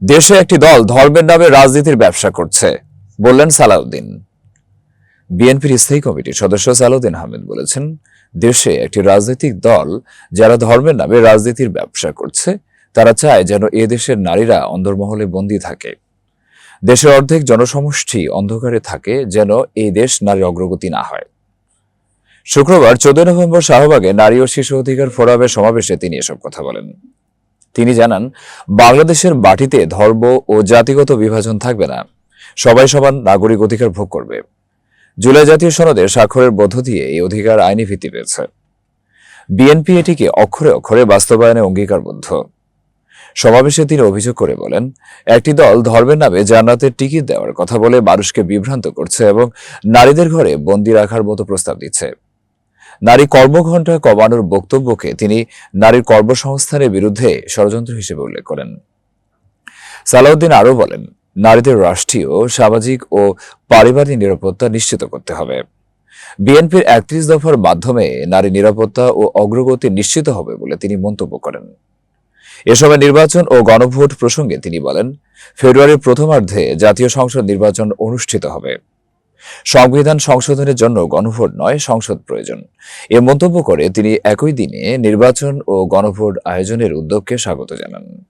দেশে একটি দল ধর্মের নামে রাজনীতির ব্যবসা করছে, বললেন সালাউদ্দিন। বিএনপির স্থায়ী কমিটির সদস্য সালাউদ্দিন আহমেদ বলেছেন, দেশে একটি রাজনৈতিক দল যারা ধর্মের নামে রাজনীতির ব্যবসা করছে, তারা চায় যেন এ দেশের নারীরা অন্দরমহলে বন্দী থাকে। দেশের অর্ধেক জনসমষ্টি অন্ধকারে থাকে যেন এই দেশ নারী অগ্রগতি না হয়। শুক্রবার চোদ্দ নভেম্বর শাহবাগে নারী ও শিশু অধিকার ফোরামের সমাবেশে তিনি এসব কথা বলেন। তিনি জানান, বাংলাদেশের মাটিতে ধর্ম ও জাতিগত বিভাজন থাকবে না। সবাই সমান নাগরিক অধিকার ভোগ করবে। জুলাই জাতীয় সনদে স্বাক্ষরের মধ্য দিয়ে এই অধিকার আইনি ভিত্তি পেয়েছে বিএনপি এটিকে অক্ষরে অক্ষরে বাস্তবায়নে অঙ্গীকারবদ্ধ। সমাবেশে তিনি অভিযোগ করে বলেন, একটি দল ধর্মের নামে জান্নাতের টিকিট দেওয়ার কথা বলে মানুষকে বিভ্রান্ত করছে এবং নারীদের ঘরে বন্দী রাখার মতো প্রস্তাব দিচ্ছে। নারী কর্মঘণ্টা কমানোর বক্তব্যকে তিনি নারীর কর্মসংস্থানের বিরুদ্ধে ষড়যন্ত্র হিসেবে উল্লেখ করেন। সালাউদ্দিন আরও বলেন, নারীদের রাষ্ট্রীয়, সামাজিক ও পারিবারিক নিরাপত্তা নিশ্চিত করতে হবে। বিএনপির একত্রিশ দফার মাধ্যমে নারী নিরাপত্তা ও অগ্রগতি নিশ্চিত হবে বলে তিনি মন্তব্য করেন। এ সময় নির্বাচন ও গণভোট প্রসঙ্গে তিনি বলেন, ফেব্রুয়ারির প্রথমার্ধে জাতীয় সংসদ নির্বাচন অনুষ্ঠিত হবে। সংবিধান সংশোধনের জন্য গণভোট নয়, সংসদ প্রয়োজন। এ মন্তব্য করে তিনি একই দিনে নির্বাচন ও গণভোট আয়োজনের উদ্যোগকে স্বাগত জানান।